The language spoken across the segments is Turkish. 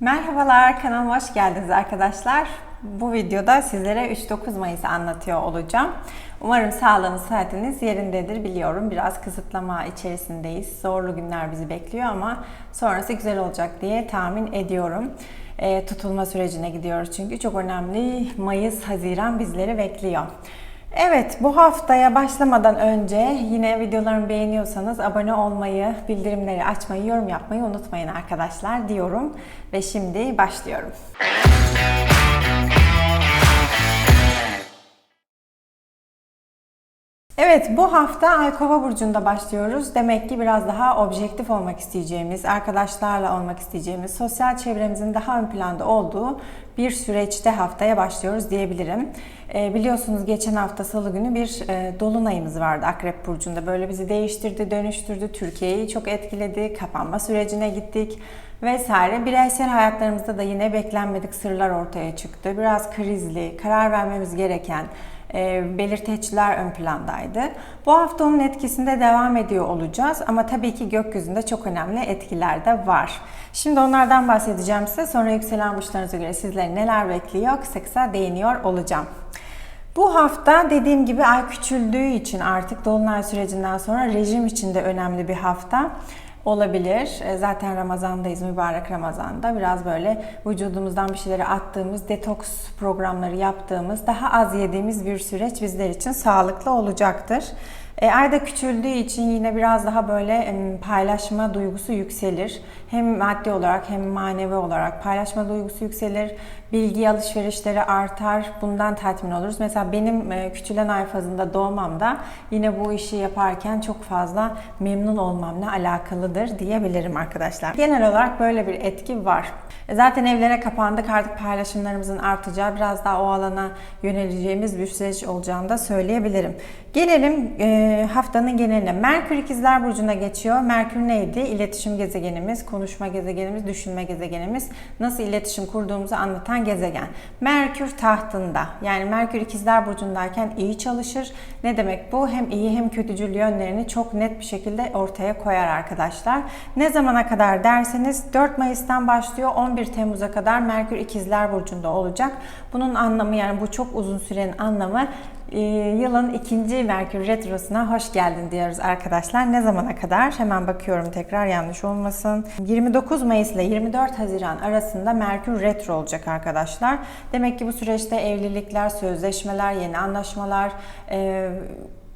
Merhabalar, kanalıma hoş geldiniz arkadaşlar. Bu videoda sizlere 3-9 Mayıs'ı anlatıyor olacağım. Umarım sağlığınız, sıhhatiniz yerindedir biliyorum. Biraz kısıtlama içerisindeyiz. Zorlu günler bizi bekliyor ama sonrası güzel olacak diye tahmin ediyorum. E, tutulma sürecine gidiyoruz çünkü çok önemli Mayıs, Haziran bizleri bekliyor. Evet, bu haftaya başlamadan önce yine videolarımı beğeniyorsanız abone olmayı, bildirimleri açmayı, yorum yapmayı unutmayın arkadaşlar diyorum. Ve şimdi başlıyorum. Evet bu hafta Ay Kova burcunda başlıyoruz. Demek ki biraz daha objektif olmak isteyeceğimiz, arkadaşlarla olmak isteyeceğimiz, sosyal çevremizin daha ön planda olduğu bir süreçte haftaya başlıyoruz diyebilirim. E, biliyorsunuz geçen hafta salı günü bir e, dolunayımız vardı Akrep burcunda. Böyle bizi değiştirdi, dönüştürdü, Türkiye'yi çok etkiledi, kapanma sürecine gittik vesaire. Bireysel hayatlarımızda da yine beklenmedik sırlar ortaya çıktı. Biraz krizli, karar vermemiz gereken, belirteçler ön plandaydı. Bu hafta onun etkisinde devam ediyor olacağız ama tabii ki gökyüzünde çok önemli etkiler de var. Şimdi onlardan bahsedeceğim size. Sonra yükselen burçlarınıza göre sizleri neler bekliyor kısa kısa değiniyor olacağım. Bu hafta dediğim gibi ay küçüldüğü için artık dolunay sürecinden sonra rejim için de önemli bir hafta olabilir. E, Zaten Ramazan'dayız, mübarek Ramazan'da. Biraz böyle vücudumuzdan bir şeyleri attığımız, detoks programları yaptığımız, daha az yediğimiz bir süreç bizler için sağlıklı olacaktır. E, ayda küçüldüğü için yine biraz daha böyle paylaşma duygusu yükselir. Hem maddi olarak hem manevi olarak paylaşma duygusu yükselir. Bilgi alışverişleri artar. Bundan tatmin oluruz. Mesela benim e, küçülen ay fazında doğmamda yine bu işi yaparken çok fazla memnun olmamla alakalıdır diyebilirim arkadaşlar. Genel olarak böyle bir etki var. E, Zaten evlere kapandık artık paylaşımlarımızın artacağı biraz daha o alana yöneleceğimiz bir süreç olacağını da söyleyebilirim. Gelelim e, haftanın geneline. Merkür ikizler burcuna geçiyor. Merkür neydi? İletişim gezegenimiz, konuşma gezegenimiz, düşünme gezegenimiz. Nasıl iletişim kurduğumuzu anlatan gezegen. Merkür tahtında. Yani Merkür ikizler burcundayken iyi çalışır. Ne demek bu? Hem iyi hem kötücül yönlerini çok net bir şekilde ortaya koyar arkadaşlar. Ne zamana kadar derseniz 4 Mayıs'tan başlıyor 11 Temmuz'a kadar Merkür ikizler burcunda olacak. Bunun anlamı yani bu çok uzun sürenin anlamı yılın ikinci Merkür Retrosu'na hoş geldin diyoruz arkadaşlar. Ne zamana kadar? Hemen bakıyorum tekrar yanlış olmasın. 29 Mayıs ile 24 Haziran arasında Merkür Retro olacak arkadaşlar. Demek ki bu süreçte evlilikler, sözleşmeler, yeni anlaşmalar, e,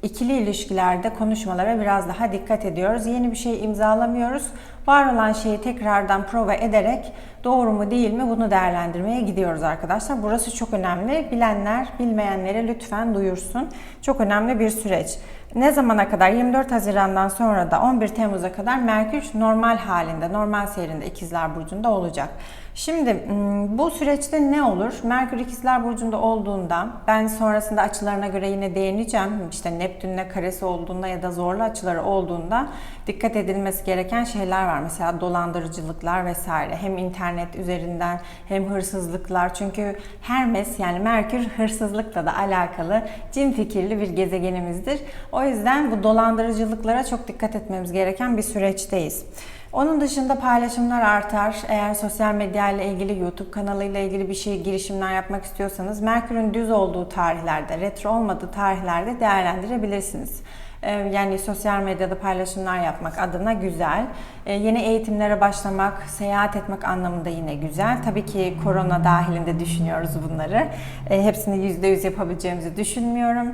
ikili ilişkilerde konuşmalara biraz daha dikkat ediyoruz. Yeni bir şey imzalamıyoruz. Var olan şeyi tekrardan prova ederek doğru mu değil mi bunu değerlendirmeye gidiyoruz arkadaşlar. Burası çok önemli. Bilenler bilmeyenlere lütfen duyursun. Çok önemli bir süreç. Ne zamana kadar? 24 Haziran'dan sonra da 11 Temmuz'a kadar Merkür normal halinde, normal seyrinde İkizler Burcu'nda olacak. Şimdi bu süreçte ne olur? Merkür İkizler Burcu'nda olduğunda ben sonrasında açılarına göre yine değineceğim. İşte Neptün'le karesi olduğunda ya da zorlu açıları olduğunda dikkat edilmesi gereken şeyler var. Mesela dolandırıcılıklar vesaire. Hem internet üzerinden hem hırsızlıklar. Çünkü Hermes yani Merkür hırsızlıkla da alakalı cin fikirli bir gezegenimizdir. O yüzden bu dolandırıcılıklara çok dikkat etmemiz gereken bir süreçteyiz. Onun dışında paylaşımlar artar. Eğer sosyal medya ile ilgili, YouTube kanalıyla ilgili bir şey girişimler yapmak istiyorsanız Merkür'ün düz olduğu tarihlerde, retro olmadığı tarihlerde değerlendirebilirsiniz. Ee, Yani sosyal medyada paylaşımlar yapmak adına güzel. Ee, Yeni eğitimlere başlamak, seyahat etmek anlamında yine güzel. Tabii ki korona dahilinde düşünüyoruz bunları. Ee, Hepsini %100 yapabileceğimizi düşünmüyorum.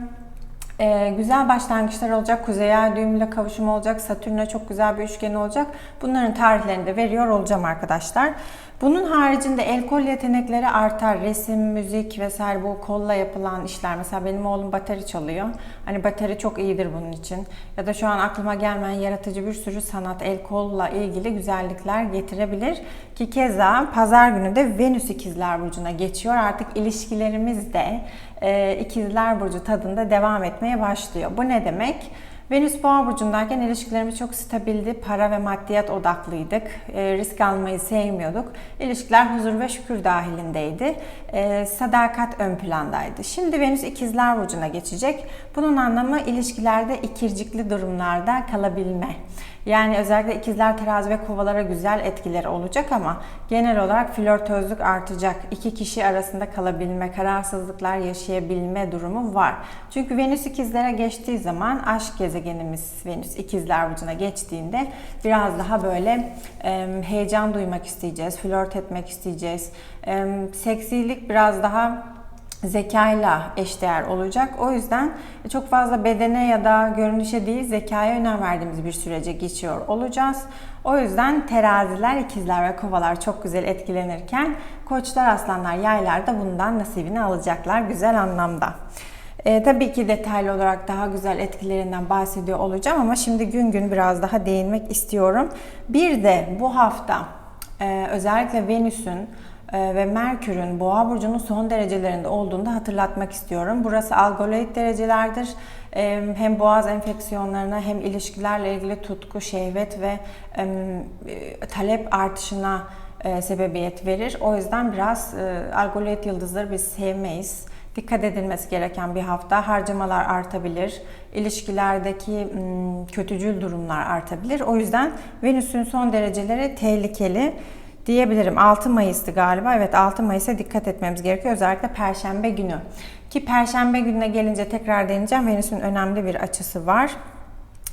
Ee, güzel başlangıçlar olacak. Kuzey ay düğümüyle kavuşum olacak. Satürn'e çok güzel bir üçgen olacak. Bunların tarihlerini de veriyor olacağım arkadaşlar. Bunun haricinde el kol yetenekleri artar. Resim, müzik vesaire bu kolla yapılan işler. Mesela benim oğlum bateri çalıyor. Hani bateri çok iyidir bunun için. Ya da şu an aklıma gelmeyen yaratıcı bir sürü sanat, el kolla ilgili güzellikler getirebilir. Ki keza pazar günü de Venüs ikizler burcuna geçiyor. Artık ilişkilerimiz de e, ikizler burcu tadında devam etmeye başlıyor. Bu ne demek? Venüs Boğa burcundayken ilişkilerimiz çok stabildi. Para ve maddiyat odaklıydık. E, risk almayı sevmiyorduk. İlişkiler huzur ve şükür dahilindeydi. E, sadakat ön plandaydı. Şimdi Venüs ikizler burcuna geçecek. Bunun anlamı ilişkilerde ikircikli durumlarda kalabilme. Yani özellikle ikizler, terazi ve kovalara güzel etkileri olacak ama genel olarak flörtözlük artacak. İki kişi arasında kalabilme, kararsızlıklar yaşayabilme durumu var. Çünkü Venüs ikizlere geçtiği zaman aşk gezegenimiz Venüs ikizler burcuna geçtiğinde biraz daha böyle e, heyecan duymak isteyeceğiz, flört etmek isteyeceğiz. E, seksilik biraz daha zekayla eşdeğer olacak. O yüzden çok fazla bedene ya da görünüşe değil zekaya önem verdiğimiz bir sürece geçiyor olacağız. O yüzden teraziler, ikizler ve kovalar çok güzel etkilenirken koçlar, aslanlar, yaylar da bundan nasibini alacaklar güzel anlamda. E, tabii ki detaylı olarak daha güzel etkilerinden bahsediyor olacağım ama şimdi gün gün biraz daha değinmek istiyorum. Bir de bu hafta e, özellikle Venüs'ün ve Merkür'ün Boğa burcunun son derecelerinde olduğunu da hatırlatmak istiyorum. Burası algoloid derecelerdir. E, hem boğaz enfeksiyonlarına hem ilişkilerle ilgili tutku, şehvet ve e, talep artışına sebebiyet verir. O yüzden biraz algoloid yıldızları biz sevmeyiz. Dikkat edilmesi gereken bir hafta. Harcamalar artabilir. İlişkilerdeki kötücül durumlar artabilir. O yüzden Venüs'ün son dereceleri tehlikeli diyebilirim. 6 Mayıs'tı galiba. Evet 6 Mayıs'a dikkat etmemiz gerekiyor. Özellikle Perşembe günü. Ki Perşembe gününe gelince tekrar deneyeceğim. Venüs'ün önemli bir açısı var.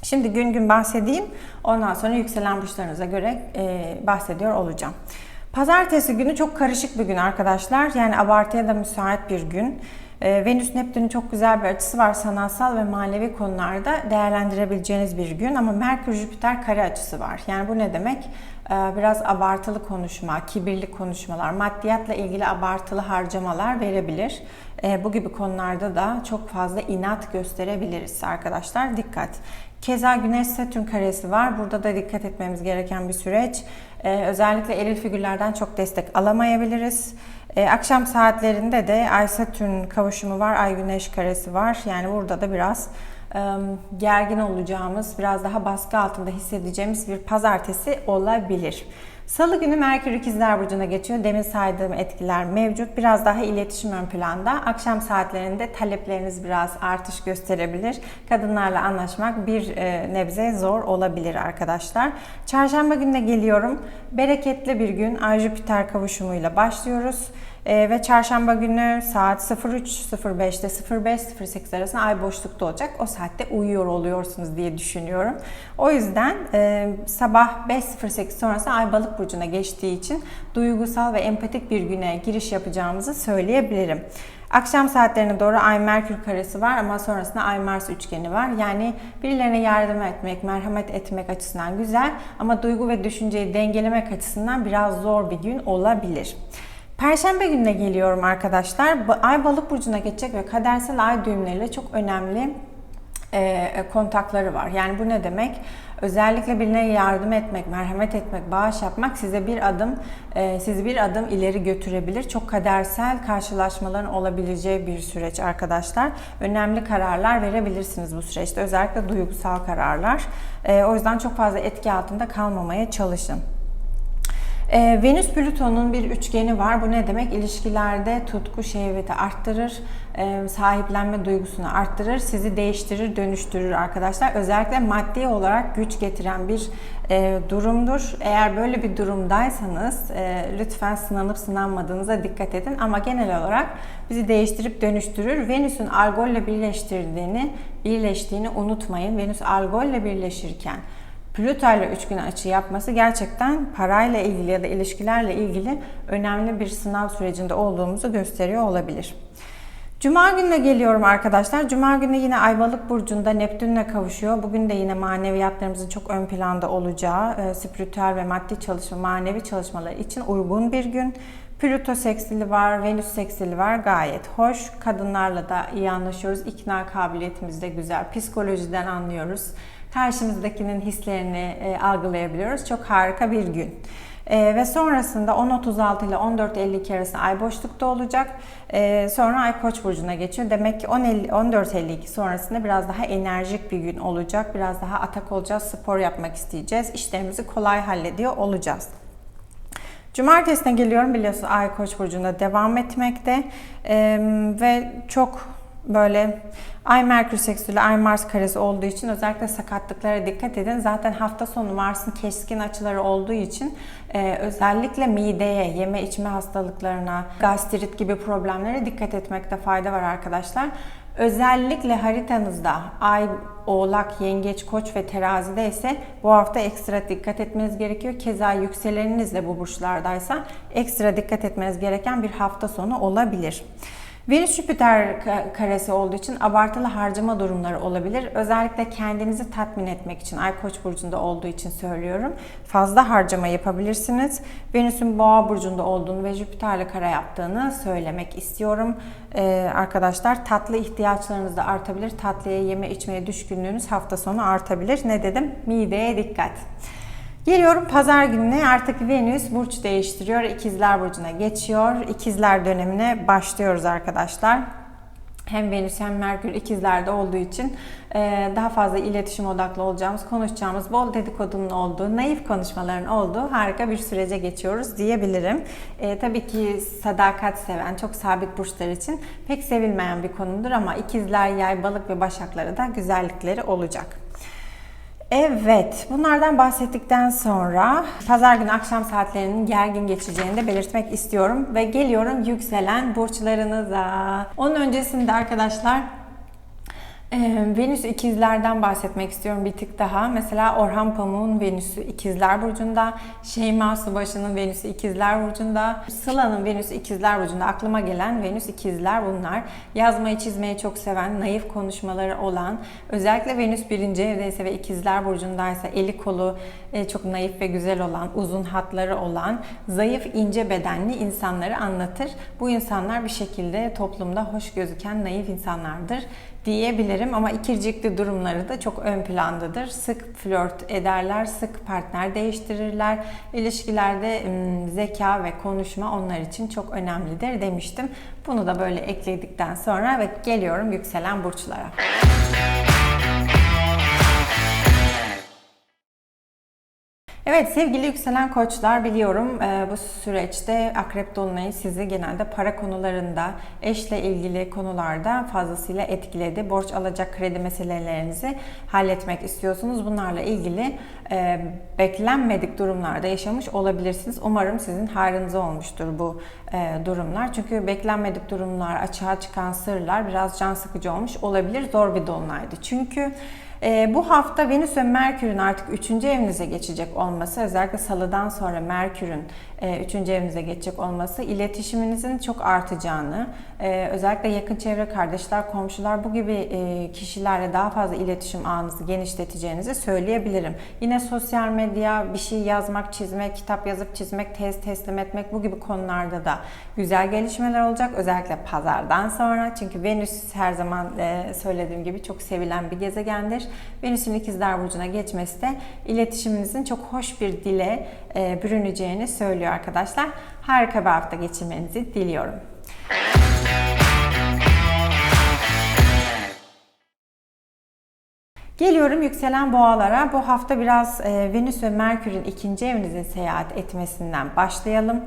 Şimdi gün gün bahsedeyim. Ondan sonra yükselen burçlarınıza göre e, bahsediyor olacağım. Pazartesi günü çok karışık bir gün arkadaşlar. Yani abartıya da müsait bir gün. E, Venüs Neptün'ün çok güzel bir açısı var sanatsal ve manevi konularda değerlendirebileceğiniz bir gün ama Merkür Jüpiter kare açısı var. Yani bu ne demek? Ee, biraz abartılı konuşma, kibirli konuşmalar, maddiyatla ilgili abartılı harcamalar verebilir. Ee, bu gibi konularda da çok fazla inat gösterebiliriz arkadaşlar. Dikkat. Keza Güneş Satürn karesi var. Burada da dikkat etmemiz gereken bir süreç. Ee, özellikle eril figürlerden çok destek alamayabiliriz. Akşam saatlerinde de Ay Satürn kavuşumu var, Ay Güneş karesi var. Yani burada da biraz gergin olacağımız, biraz daha baskı altında hissedeceğimiz bir pazartesi olabilir. Salı günü Merkür İkizler Burcu'na geçiyor. Demin saydığım etkiler mevcut. Biraz daha iletişim ön planda. Akşam saatlerinde talepleriniz biraz artış gösterebilir. Kadınlarla anlaşmak bir e, nebze zor olabilir arkadaşlar. Çarşamba gününe geliyorum. Bereketli bir gün. Ay Jüpiter kavuşumuyla başlıyoruz. E, ve çarşamba günü saat 03.05'te 05.08 arasında ay boşlukta olacak. O saatte uyuyor oluyorsunuz diye düşünüyorum. O yüzden e, sabah 5.08 sonrası ay balık burcuna geçtiği için duygusal ve empatik bir güne giriş yapacağımızı söyleyebilirim. Akşam saatlerine doğru Ay Merkür karesi var ama sonrasında Ay Mars üçgeni var. Yani birilerine yardım etmek, merhamet etmek açısından güzel ama duygu ve düşünceyi dengelemek açısından biraz zor bir gün olabilir. Perşembe gününe geliyorum arkadaşlar. Ay balık burcuna geçecek ve kadersel ay düğümleriyle çok önemli e, kontakları var. Yani bu ne demek? Özellikle birine yardım etmek, merhamet etmek, bağış yapmak size bir adım, e, sizi bir adım ileri götürebilir. Çok kadersel karşılaşmaların olabileceği bir süreç arkadaşlar. Önemli kararlar verebilirsiniz bu süreçte. Özellikle duygusal kararlar. E, o yüzden çok fazla etki altında kalmamaya çalışın. Ee, Venüs Plüton'un bir üçgeni var. Bu ne demek? İlişkilerde tutku, şehveti arttırır, e, sahiplenme duygusunu arttırır, sizi değiştirir, dönüştürür arkadaşlar. Özellikle maddi olarak güç getiren bir e, durumdur. Eğer böyle bir durumdaysanız e, lütfen sınanıp sınanmadığınıza dikkat edin. Ama genel olarak bizi değiştirip dönüştürür. Venüs'ün algolle birleştirdiğini, birleştiğini unutmayın. Venüs algolle birleşirken Plüto ile üçgen açı yapması gerçekten parayla ilgili ya da ilişkilerle ilgili önemli bir sınav sürecinde olduğumuzu gösteriyor olabilir. Cuma gününe geliyorum arkadaşlar. Cuma günü yine Ayvalık Burcu'nda Neptün'le kavuşuyor. Bugün de yine maneviyatlarımızın çok ön planda olacağı, e, spiritüel ve maddi çalışma, manevi çalışmalar için uygun bir gün. Plüto seksili var, Venüs seksili var. Gayet hoş. Kadınlarla da iyi anlaşıyoruz. İkna kabiliyetimiz de güzel. Psikolojiden anlıyoruz karşımızdakinin hislerini e, algılayabiliyoruz. Çok harika bir gün. E, ve sonrasında 10.36 ile 14.52 arasında ay boşlukta olacak. E, sonra ay koç burcuna geçiyor. Demek ki 14.52 sonrasında biraz daha enerjik bir gün olacak. Biraz daha atak olacağız, spor yapmak isteyeceğiz. İşlerimizi kolay hallediyor olacağız. Cumartesine geliyorum biliyorsunuz Ay Koç burcunda devam etmekte ee, ve çok böyle Ay Merkür seksüyle Ay Mars karesi olduğu için özellikle sakatlıklara dikkat edin. Zaten hafta sonu Mars'ın keskin açıları olduğu için e, özellikle mideye, yeme içme hastalıklarına, gastrit gibi problemlere dikkat etmekte fayda var arkadaşlar. Özellikle haritanızda Ay, Oğlak, Yengeç, Koç ve Terazi'de ise bu hafta ekstra dikkat etmeniz gerekiyor. Keza yükseleniniz de bu burçlardaysa ekstra dikkat etmeniz gereken bir hafta sonu olabilir. Venüs Jüpiter karesi olduğu için abartılı harcama durumları olabilir. Özellikle kendinizi tatmin etmek için Ay Koç burcunda olduğu için söylüyorum. Fazla harcama yapabilirsiniz. Venüs'ün Boğa burcunda olduğunu ve Jüpiter'le kara yaptığını söylemek istiyorum. Ee, arkadaşlar tatlı ihtiyaçlarınız da artabilir. Tatlıya yeme içmeye düşkünlüğünüz hafta sonu artabilir. Ne dedim? Mideye dikkat. Geliyorum pazar gününe artık Venüs burç değiştiriyor. İkizler burcuna geçiyor. İkizler dönemine başlıyoruz arkadaşlar. Hem Venüs hem Merkür ikizlerde olduğu için e, daha fazla iletişim odaklı olacağımız, konuşacağımız, bol dedikodunun olduğu, naif konuşmaların olduğu harika bir sürece geçiyoruz diyebilirim. E, tabii ki sadakat seven, çok sabit burçlar için pek sevilmeyen bir konumdur ama ikizler, yay, balık ve başakları da güzellikleri olacak. Evet, bunlardan bahsettikten sonra pazar günü akşam saatlerinin gergin geçeceğini de belirtmek istiyorum. Ve geliyorum yükselen burçlarınıza. Onun öncesinde arkadaşlar Venüs ikizlerden bahsetmek istiyorum bir tık daha. Mesela Orhan Pamuk'un Venüs'ü ikizler burcunda, Şeyma Subaşı'nın Venüs'ü ikizler burcunda, Sıla'nın Venüs'ü ikizler burcunda. Aklıma gelen Venüs ikizler bunlar. Yazmayı çizmeyi çok seven, naif konuşmaları olan, özellikle Venüs birinci evdeyse ve ikizler burcundaysa eli kolu e, çok naif ve güzel olan, uzun hatları olan, zayıf ince bedenli insanları anlatır. Bu insanlar bir şekilde toplumda hoş gözüken naif insanlardır diyebilirim ama ikircikli durumları da çok ön plandadır. Sık flört ederler, sık partner değiştirirler. İlişkilerde zeka ve konuşma onlar için çok önemlidir demiştim. Bunu da böyle ekledikten sonra ve geliyorum yükselen burçlara. Evet sevgili yükselen koçlar biliyorum e, bu süreçte akrep dolunayı sizi genelde para konularında, eşle ilgili konularda fazlasıyla etkiledi. Borç alacak kredi meselelerinizi halletmek istiyorsunuz. Bunlarla ilgili e, beklenmedik durumlarda yaşamış olabilirsiniz. Umarım sizin hayrınıza olmuştur bu e, durumlar. Çünkü beklenmedik durumlar, açığa çıkan sırlar biraz can sıkıcı olmuş olabilir. Zor bir dolunaydı. Çünkü e, bu hafta Venüs ve Merkür'ün artık 3. evinize geçecek olması, özellikle salıdan sonra Merkür'ün 3. E, evinize geçecek olması iletişiminizin çok artacağını, e, özellikle yakın çevre kardeşler, komşular bu gibi e, kişilerle daha fazla iletişim ağınızı genişleteceğinizi söyleyebilirim. Yine sosyal medya, bir şey yazmak, çizmek, kitap yazıp çizmek, tez teslim etmek bu gibi konularda da güzel gelişmeler olacak. Özellikle pazardan sonra. Çünkü Venüs her zaman söylediğim gibi çok sevilen bir gezegendir. Venüs'ün ikizler burcuna geçmesi de iletişiminizin çok hoş bir dile bürüneceğini söylüyor arkadaşlar. Harika bir hafta geçirmenizi diliyorum. Geliyorum yükselen boğalara. Bu hafta biraz e, Venüs ve Merkür'ün ikinci evinize seyahat etmesinden başlayalım.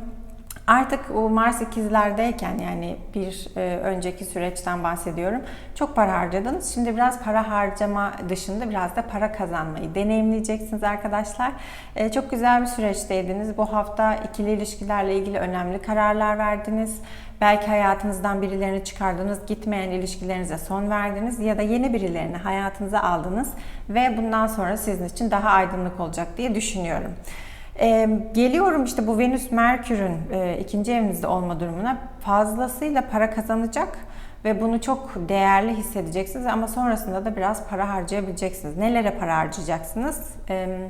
Artık o Mars ikizlerdeyken yani bir e, önceki süreçten bahsediyorum. Çok para harcadınız. Şimdi biraz para harcama dışında biraz da para kazanmayı deneyimleyeceksiniz arkadaşlar. E, çok güzel bir süreçteydiniz. Bu hafta ikili ilişkilerle ilgili önemli kararlar verdiniz. Belki hayatınızdan birilerini çıkardınız, gitmeyen ilişkilerinize son verdiniz ya da yeni birilerini hayatınıza aldınız ve bundan sonra sizin için daha aydınlık olacak diye düşünüyorum. Ee, geliyorum işte bu Venüs Merkür'ün e, ikinci evinizde olma durumuna fazlasıyla para kazanacak ve bunu çok değerli hissedeceksiniz ama sonrasında da biraz para harcayabileceksiniz. Nelere para harcayacaksınız? Ee,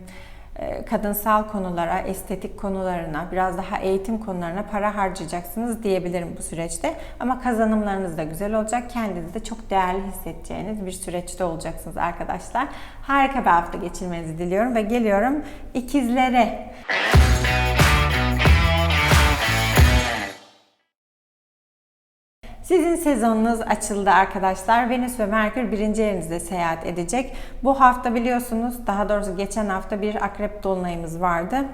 kadınsal konulara, estetik konularına, biraz daha eğitim konularına para harcayacaksınız diyebilirim bu süreçte. Ama kazanımlarınız da güzel olacak. Kendinizi de çok değerli hissedeceğiniz bir süreçte olacaksınız arkadaşlar. Harika bir hafta geçirmenizi diliyorum ve geliyorum ikizlere. Sizin sezonunuz açıldı arkadaşlar. Venüs ve Merkür birinci evinizde seyahat edecek. Bu hafta biliyorsunuz, daha doğrusu geçen hafta bir akrep dolunayımız vardı.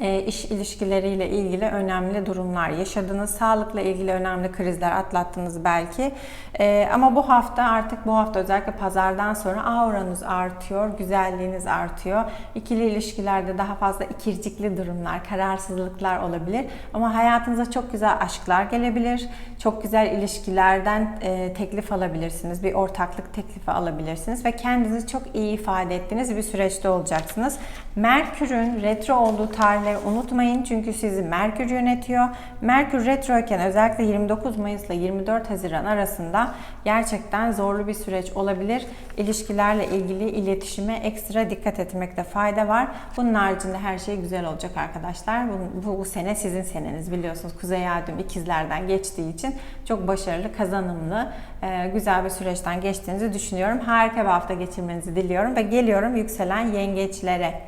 E, iş ilişkileriyle ilgili önemli durumlar yaşadınız. Sağlıkla ilgili önemli krizler atlattınız belki. E, ama bu hafta artık bu hafta özellikle pazardan sonra auranız artıyor, güzelliğiniz artıyor. İkili ilişkilerde daha fazla ikircikli durumlar, kararsızlıklar olabilir. Ama hayatınıza çok güzel aşklar gelebilir. Çok güzel ilişkilerden e, teklif alabilirsiniz. Bir ortaklık teklifi alabilirsiniz ve kendinizi çok iyi ifade ettiğiniz bir süreçte olacaksınız. Merkür'ün retro olduğu tarihleri unutmayın çünkü sizi Merkür yönetiyor. Merkür retroyken özellikle 29 Mayıs ile 24 Haziran arasında gerçekten zorlu bir süreç olabilir. İlişkilerle ilgili iletişime ekstra dikkat etmekte fayda var. Bunun haricinde her şey güzel olacak arkadaşlar. Bu, bu, sene sizin seneniz biliyorsunuz. Kuzey Ay düğüm ikizlerden geçtiği için çok başarılı, kazanımlı, e, güzel bir süreçten geçtiğinizi düşünüyorum. Harika bir hafta geçirmenizi diliyorum ve geliyorum yükselen yengeçlere.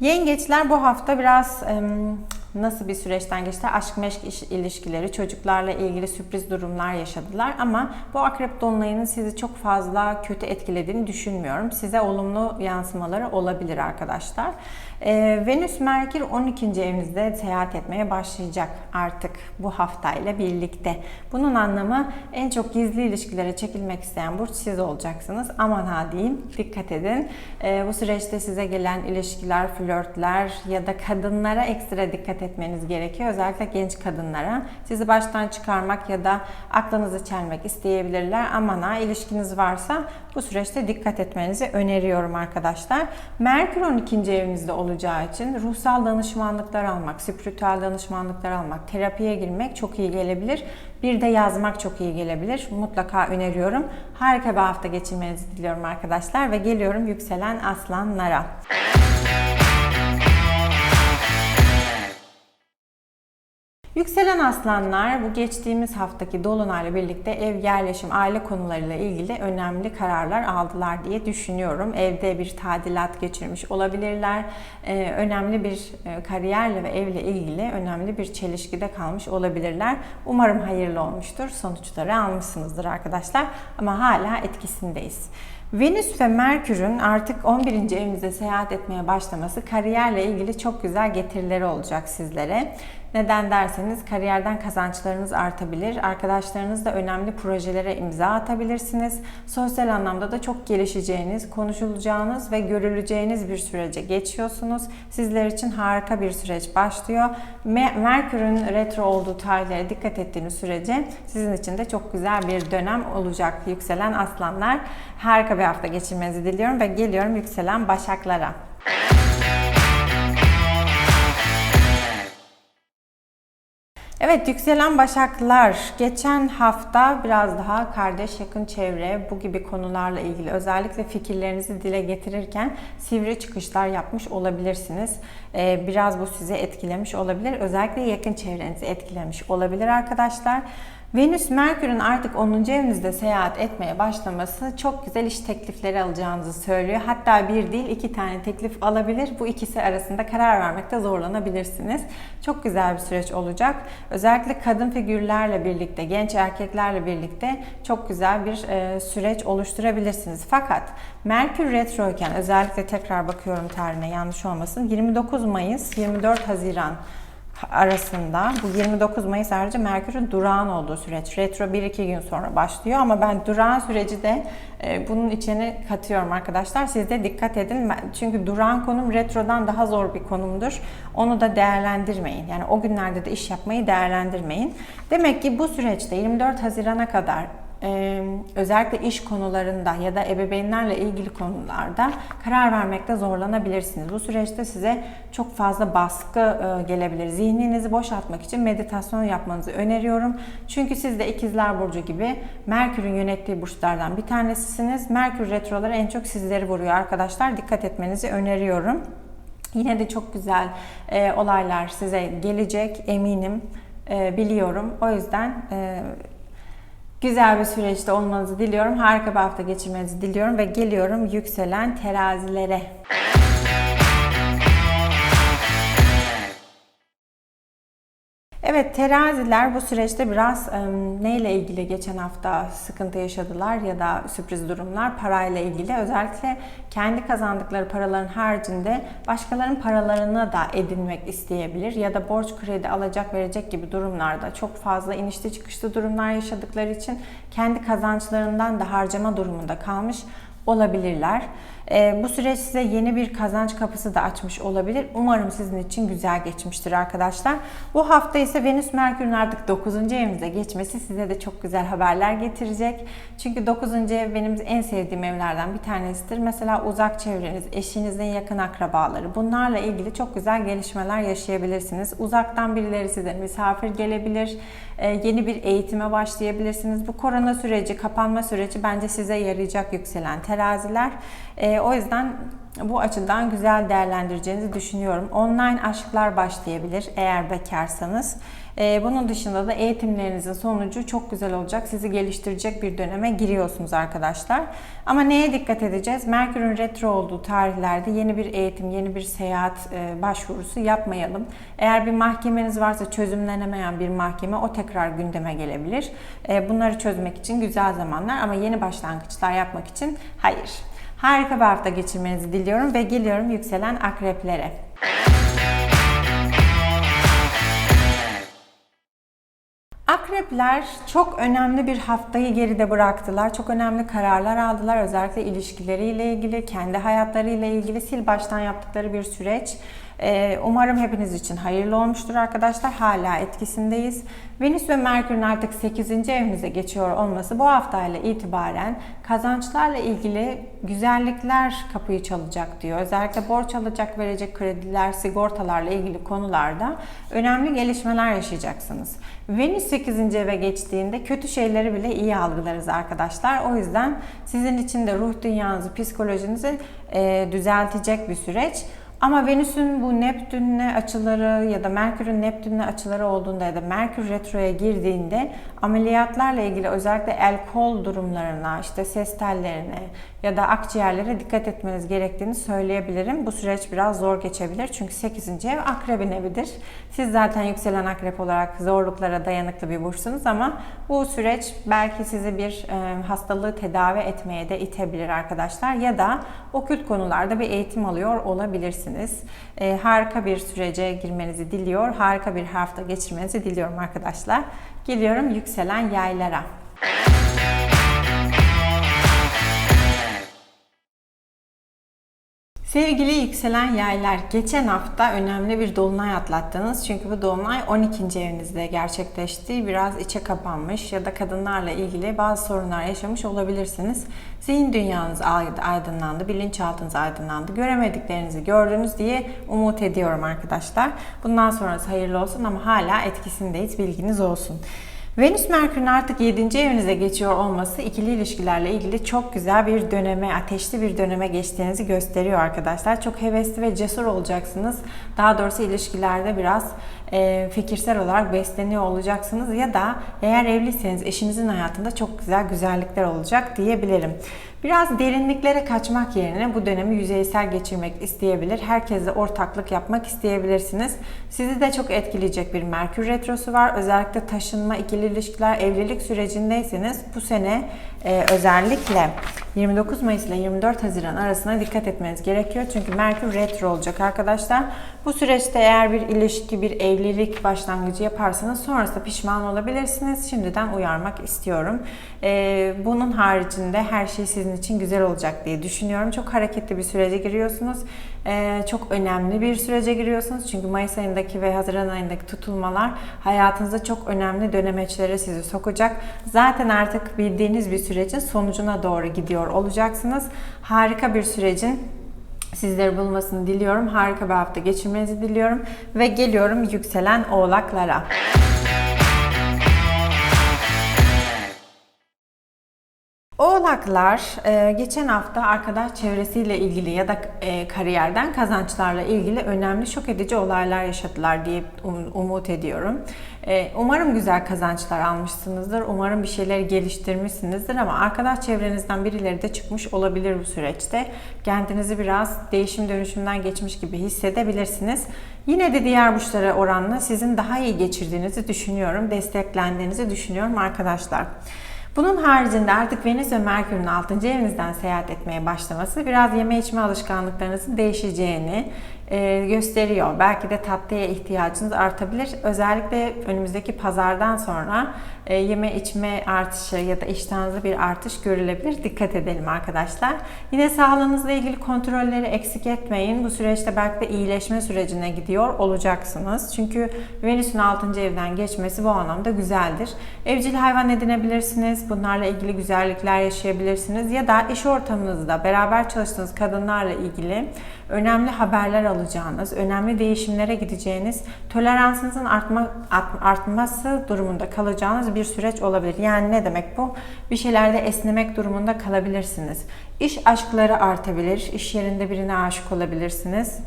Yengeçler bu hafta biraz nasıl bir süreçten geçti? Aşk meşk iş ilişkileri, çocuklarla ilgili sürpriz durumlar yaşadılar ama bu akrep dolunayının sizi çok fazla kötü etkilediğini düşünmüyorum. Size olumlu yansımaları olabilir arkadaşlar. Ee, Venüs Merkür 12. evinizde seyahat etmeye başlayacak artık bu haftayla birlikte. Bunun anlamı en çok gizli ilişkilere çekilmek isteyen burç siz olacaksınız. Aman ha diyeyim, dikkat edin. Ee, bu süreçte size gelen ilişkiler, flörtler ya da kadınlara ekstra dikkat etmeniz gerekiyor. Özellikle genç kadınlara. Sizi baştan çıkarmak ya da aklınızı çelmek isteyebilirler. Aman ha ilişkiniz varsa bu süreçte dikkat etmenizi öneriyorum arkadaşlar. Merkür 12. evinizde olacağı için ruhsal danışmanlıklar almak, spiritüel danışmanlıklar almak, terapiye girmek çok iyi gelebilir. Bir de yazmak çok iyi gelebilir. Mutlaka öneriyorum. Harika bir hafta geçirmenizi diliyorum arkadaşlar ve geliyorum yükselen aslanlara. Yükselen aslanlar bu geçtiğimiz haftaki dolunayla birlikte ev yerleşim, aile konularıyla ilgili önemli kararlar aldılar diye düşünüyorum. Evde bir tadilat geçirmiş olabilirler. Ee, önemli bir e, kariyerle ve evle ilgili önemli bir çelişkide kalmış olabilirler. Umarım hayırlı olmuştur. Sonuçları almışsınızdır arkadaşlar. Ama hala etkisindeyiz. Venüs ve Merkür'ün artık 11. evinizde seyahat etmeye başlaması kariyerle ilgili çok güzel getirileri olacak sizlere. Neden derseniz kariyerden kazançlarınız artabilir. Arkadaşlarınızla önemli projelere imza atabilirsiniz. Sosyal anlamda da çok gelişeceğiniz, konuşulacağınız ve görüleceğiniz bir sürece geçiyorsunuz. Sizler için harika bir süreç başlıyor. Merkür'ün retro olduğu tarihlere dikkat ettiğiniz sürece sizin için de çok güzel bir dönem olacak. Yükselen aslanlar harika bir hafta geçirmenizi diliyorum ve geliyorum yükselen başaklara. Evet yükselen başaklar geçen hafta biraz daha kardeş yakın çevre bu gibi konularla ilgili özellikle fikirlerinizi dile getirirken sivri çıkışlar yapmış olabilirsiniz. Ee, biraz bu sizi etkilemiş olabilir. Özellikle yakın çevrenizi etkilemiş olabilir arkadaşlar. Venüs Merkür'ün artık 10. evinizde seyahat etmeye başlaması çok güzel iş teklifleri alacağınızı söylüyor. Hatta bir değil iki tane teklif alabilir. Bu ikisi arasında karar vermekte zorlanabilirsiniz. Çok güzel bir süreç olacak. Özellikle kadın figürlerle birlikte, genç erkeklerle birlikte çok güzel bir e, süreç oluşturabilirsiniz. Fakat Merkür retroyken özellikle tekrar bakıyorum tarihine yanlış olmasın. 29 Mayıs 24 Haziran arasında bu 29 Mayıs ayrıca Merkür'ün durağan olduğu süreç. Retro 1-2 gün sonra başlıyor ama ben durağan süreci de e, bunun içine katıyorum arkadaşlar. Siz de dikkat edin. Çünkü durağan konum retrodan daha zor bir konumdur. Onu da değerlendirmeyin. Yani o günlerde de iş yapmayı değerlendirmeyin. Demek ki bu süreçte 24 Haziran'a kadar özellikle iş konularında ya da ebeveynlerle ilgili konularda karar vermekte zorlanabilirsiniz. Bu süreçte size çok fazla baskı gelebilir. Zihninizi boşaltmak için meditasyon yapmanızı öneriyorum. Çünkü siz de ikizler burcu gibi Merkür'ün yönettiği burçlardan bir tanesisiniz. Merkür retroları en çok sizleri vuruyor arkadaşlar. Dikkat etmenizi öneriyorum. Yine de çok güzel e, olaylar size gelecek eminim, e, biliyorum. O yüzden e, Güzel bir süreçte olmanızı diliyorum. Harika bir hafta geçirmenizi diliyorum ve geliyorum yükselen terazilere. Evet teraziler bu süreçte biraz e, neyle ilgili geçen hafta sıkıntı yaşadılar ya da sürpriz durumlar parayla ilgili. Özellikle kendi kazandıkları paraların haricinde başkalarının paralarını da edinmek isteyebilir ya da borç kredi alacak verecek gibi durumlarda çok fazla inişli çıkışlı durumlar yaşadıkları için kendi kazançlarından da harcama durumunda kalmış olabilirler. E, bu süreç size yeni bir kazanç kapısı da açmış olabilir. Umarım sizin için güzel geçmiştir arkadaşlar. Bu hafta ise Venüs Merkür'ün artık 9. evinize geçmesi size de çok güzel haberler getirecek. Çünkü 9. ev benim en sevdiğim evlerden bir tanesidir. Mesela uzak çevreniz, eşinizin yakın akrabaları bunlarla ilgili çok güzel gelişmeler yaşayabilirsiniz. Uzaktan birileri size misafir gelebilir. E, yeni bir eğitime başlayabilirsiniz. Bu korona süreci, kapanma süreci bence size yarayacak yükselen teraziler. E, o yüzden bu açıdan güzel değerlendireceğinizi düşünüyorum. Online aşklar başlayabilir eğer bekarsanız. Ee, bunun dışında da eğitimlerinizin sonucu çok güzel olacak. Sizi geliştirecek bir döneme giriyorsunuz arkadaşlar. Ama neye dikkat edeceğiz? Merkür'ün retro olduğu tarihlerde yeni bir eğitim, yeni bir seyahat e, başvurusu yapmayalım. Eğer bir mahkemeniz varsa çözümlenemeyen bir mahkeme o tekrar gündeme gelebilir. E, bunları çözmek için güzel zamanlar ama yeni başlangıçlar yapmak için hayır. Harika bir hafta geçirmenizi diliyorum ve geliyorum yükselen akreplere. Akrepler çok önemli bir haftayı geride bıraktılar. Çok önemli kararlar aldılar. Özellikle ilişkileriyle ilgili, kendi hayatlarıyla ilgili sil baştan yaptıkları bir süreç. Ee, umarım hepiniz için hayırlı olmuştur arkadaşlar. Hala etkisindeyiz. Venüs ve Merkür'ün artık 8. evimize geçiyor olması bu haftayla itibaren kazançlarla ilgili güzellikler kapıyı çalacak diyor. Özellikle borç alacak, verecek krediler, sigortalarla ilgili konularda önemli gelişmeler yaşayacaksınız. Venüs 8. eve geçtiğinde kötü şeyleri bile iyi algılarız arkadaşlar. O yüzden sizin için de ruh dünyanızı, psikolojinizi e, düzeltecek bir süreç. Ama Venüs'ün bu Neptün'le açıları ya da Merkür'ün Neptün'le açıları olduğunda ya da Merkür retroya girdiğinde ameliyatlarla ilgili özellikle el kol durumlarına, işte ses tellerine ya da akciğerlere dikkat etmeniz gerektiğini söyleyebilirim. Bu süreç biraz zor geçebilir çünkü 8. ev akrebin evidir. Siz zaten yükselen akrep olarak zorluklara dayanıklı bir burçsunuz ama bu süreç belki sizi bir e, hastalığı tedavi etmeye de itebilir arkadaşlar ya da okült konularda bir eğitim alıyor olabilirsiniz. E, harika bir sürece girmenizi diliyor, harika bir hafta geçirmenizi diliyorum arkadaşlar. Geliyorum yükselen yaylara. Sevgili yükselen yaylar, geçen hafta önemli bir dolunay atlattınız. Çünkü bu dolunay 12. evinizde gerçekleşti. Biraz içe kapanmış ya da kadınlarla ilgili bazı sorunlar yaşamış olabilirsiniz. Zihin dünyanız aydınlandı, bilinçaltınız aydınlandı. Göremediklerinizi gördünüz diye umut ediyorum arkadaşlar. Bundan sonrası hayırlı olsun ama hala etkisindeyiz, bilginiz olsun. Venüs Merkür'ün artık 7. evinize geçiyor olması ikili ilişkilerle ilgili çok güzel bir döneme, ateşli bir döneme geçtiğinizi gösteriyor arkadaşlar. Çok hevesli ve cesur olacaksınız. Daha doğrusu ilişkilerde biraz e, fikirsel olarak besleniyor olacaksınız ya da eğer evliyseniz eşinizin hayatında çok güzel güzellikler olacak diyebilirim. Biraz derinliklere kaçmak yerine bu dönemi yüzeysel geçirmek isteyebilir. Herkesle ortaklık yapmak isteyebilirsiniz. Sizi de çok etkileyecek bir Merkür Retrosu var. Özellikle taşınma, ikili ilişkiler, evlilik sürecindeyseniz bu sene e, özellikle 29 Mayıs ile 24 Haziran arasında dikkat etmeniz gerekiyor. Çünkü Merkür retro olacak arkadaşlar. Bu süreçte eğer bir ilişki, bir evlilik başlangıcı yaparsanız sonrasında pişman olabilirsiniz. Şimdiden uyarmak istiyorum. Ee, bunun haricinde her şey sizin için güzel olacak diye düşünüyorum. Çok hareketli bir sürece giriyorsunuz. Ee, çok önemli bir sürece giriyorsunuz. Çünkü Mayıs ayındaki ve Haziran ayındaki tutulmalar hayatınızda çok önemli dönemeçlere sizi sokacak. Zaten artık bildiğiniz bir sürecin sonucuna doğru gidiyor olacaksınız. Harika bir sürecin sizleri bulmasını diliyorum. Harika bir hafta geçirmenizi diliyorum. Ve geliyorum yükselen oğlaklara. Oğlaklar e, geçen hafta arkadaş çevresiyle ilgili ya da e, kariyerden kazançlarla ilgili önemli şok edici olaylar yaşadılar diye um- umut ediyorum. E, Umarım güzel kazançlar almışsınızdır. Umarım bir şeyleri geliştirmişsinizdir ama arkadaş çevrenizden birileri de çıkmış olabilir bu süreçte. Kendinizi biraz değişim dönüşümden geçmiş gibi hissedebilirsiniz. Yine de diğer burçlara oranla sizin daha iyi geçirdiğinizi düşünüyorum. Desteklendiğinizi düşünüyorum arkadaşlar. Bunun haricinde artık Venüs ve Merkür'ün 6. evinizden seyahat etmeye başlaması biraz yeme içme alışkanlıklarınızın değişeceğini gösteriyor. Belki de tatlıya ihtiyacınız artabilir. Özellikle önümüzdeki pazardan sonra e, yeme içme artışı ya da iştahınızda bir artış görülebilir. Dikkat edelim arkadaşlar. Yine sağlığınızla ilgili kontrolleri eksik etmeyin. Bu süreçte belki de iyileşme sürecine gidiyor olacaksınız. Çünkü Venüs'ün 6. evden geçmesi bu anlamda güzeldir. Evcil hayvan edinebilirsiniz. Bunlarla ilgili güzellikler yaşayabilirsiniz. Ya da iş ortamınızda beraber çalıştığınız kadınlarla ilgili önemli haberler alacağınız, önemli değişimlere gideceğiniz, toleransınızın artma, artması durumunda kalacağınız bir süreç olabilir. Yani ne demek bu? Bir şeylerde esnemek durumunda kalabilirsiniz. İş aşkları artabilir, iş yerinde birine aşık olabilirsiniz.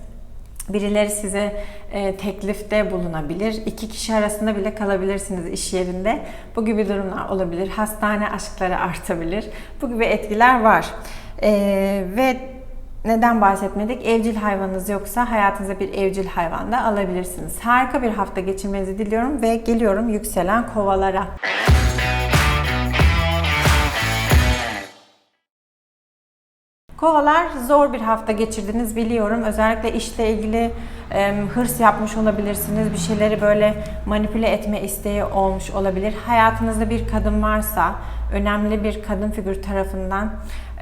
Birileri size e, teklifte bulunabilir. İki kişi arasında bile kalabilirsiniz iş yerinde. Bu gibi durumlar olabilir. Hastane aşkları artabilir. Bu gibi etkiler var. E, ve neden bahsetmedik? Evcil hayvanınız yoksa hayatınıza bir evcil hayvan da alabilirsiniz. Harika bir hafta geçirmenizi diliyorum ve geliyorum yükselen kovalara. Kovalar zor bir hafta geçirdiniz biliyorum. Özellikle işle ilgili e, hırs yapmış olabilirsiniz. Bir şeyleri böyle manipüle etme isteği olmuş olabilir. Hayatınızda bir kadın varsa, önemli bir kadın figür tarafından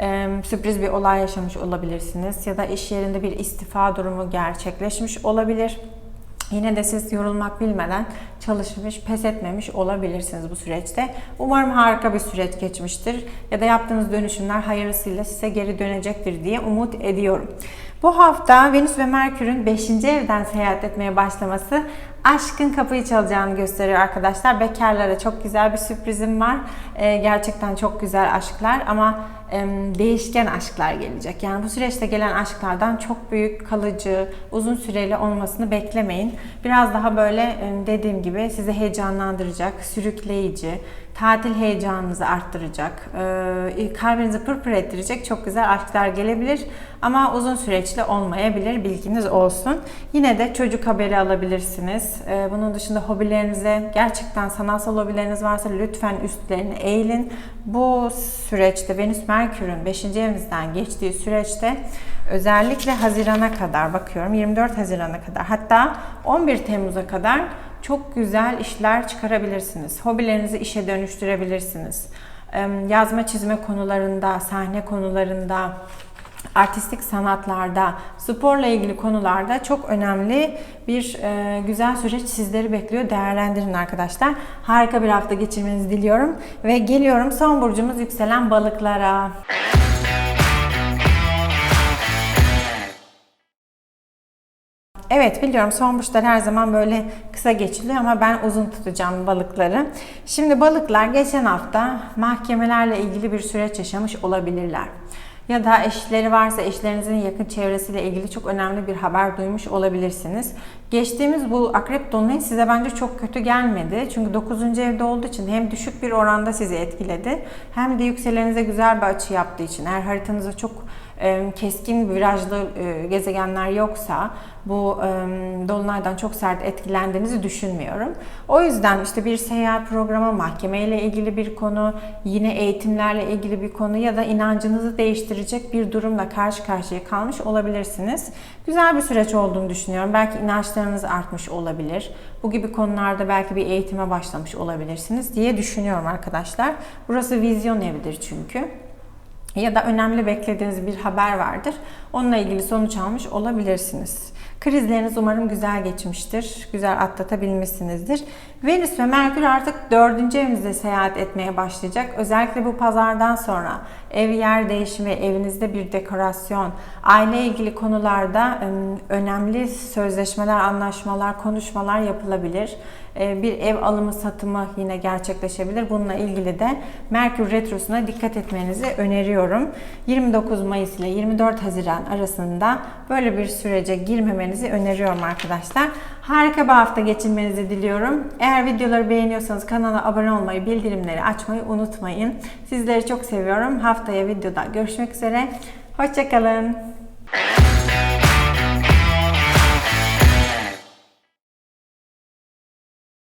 e, sürpriz bir olay yaşamış olabilirsiniz. Ya da iş yerinde bir istifa durumu gerçekleşmiş olabilir. Yine de siz yorulmak bilmeden çalışmış, pes etmemiş olabilirsiniz bu süreçte. Umarım harika bir süreç geçmiştir ya da yaptığınız dönüşümler hayırlısıyla size geri dönecektir diye umut ediyorum. Bu hafta Venüs ve Merkür'ün 5. evden seyahat etmeye başlaması aşkın kapıyı çalacağını gösteriyor arkadaşlar. Bekarlara çok güzel bir sürprizim var. Ee, gerçekten çok güzel aşklar ama değişken aşklar gelecek. Yani bu süreçte gelen aşklardan çok büyük, kalıcı, uzun süreli olmasını beklemeyin. Biraz daha böyle dediğim gibi sizi heyecanlandıracak, sürükleyici, tatil heyecanınızı arttıracak, e, kalbinizi pırpır ettirecek çok güzel aşklar gelebilir. Ama uzun süreçli olmayabilir, bilginiz olsun. Yine de çocuk haberi alabilirsiniz. E, bunun dışında hobilerinize, gerçekten sanatsal hobileriniz varsa lütfen üstlerini eğilin. Bu süreçte Venüs Merkür'ün 5. evinizden geçtiği süreçte özellikle Haziran'a kadar bakıyorum 24 Haziran'a kadar hatta 11 Temmuz'a kadar çok güzel işler çıkarabilirsiniz. Hobilerinizi işe dönüştürebilirsiniz. Yazma çizme konularında, sahne konularında, artistik sanatlarda, sporla ilgili konularda çok önemli bir e, güzel süreç sizleri bekliyor. Değerlendirin arkadaşlar. Harika bir hafta geçirmenizi diliyorum ve geliyorum son burcumuz yükselen balıklara. Evet biliyorum son burçlar her zaman böyle kısa geçiliyor ama ben uzun tutacağım balıkları. Şimdi balıklar geçen hafta mahkemelerle ilgili bir süreç yaşamış olabilirler. Ya da eşleri varsa eşlerinizin yakın çevresiyle ilgili çok önemli bir haber duymuş olabilirsiniz. Geçtiğimiz bu akrep dolunayı size bence çok kötü gelmedi. Çünkü 9. evde olduğu için hem düşük bir oranda sizi etkiledi hem de yükselenize güzel bir açı yaptığı için eğer haritanızda çok keskin virajlı gezegenler yoksa bu dolunaydan çok sert etkilendiğinizi düşünmüyorum. O yüzden işte bir seyahat programı, mahkemeyle ilgili bir konu, yine eğitimlerle ilgili bir konu ya da inancınızı değiştirecek bir durumla karşı karşıya kalmış olabilirsiniz. Güzel bir süreç olduğunu düşünüyorum. Belki inançlarınız artmış olabilir. Bu gibi konularda belki bir eğitime başlamış olabilirsiniz diye düşünüyorum arkadaşlar. Burası vizyon evidir çünkü ya da önemli beklediğiniz bir haber vardır. Onunla ilgili sonuç almış olabilirsiniz. Krizleriniz umarım güzel geçmiştir. Güzel atlatabilmişsinizdir. Venüs ve Merkür artık dördüncü evinizde seyahat etmeye başlayacak. Özellikle bu pazardan sonra ev yer değişimi, evinizde bir dekorasyon, aile ilgili konularda önemli sözleşmeler, anlaşmalar, konuşmalar yapılabilir. e, bir ev alımı satımı yine gerçekleşebilir. Bununla ilgili de Merkür Retrosu'na dikkat etmenizi öneriyorum. 29 Mayıs ile 24 Haziran arasında böyle bir sürece girmemenizi öneriyorum arkadaşlar. Harika bir hafta geçirmenizi diliyorum. Eğer videoları beğeniyorsanız kanala abone olmayı, bildirimleri açmayı unutmayın. Sizleri çok seviyorum. Haftaya videoda görüşmek üzere. Hoşçakalın.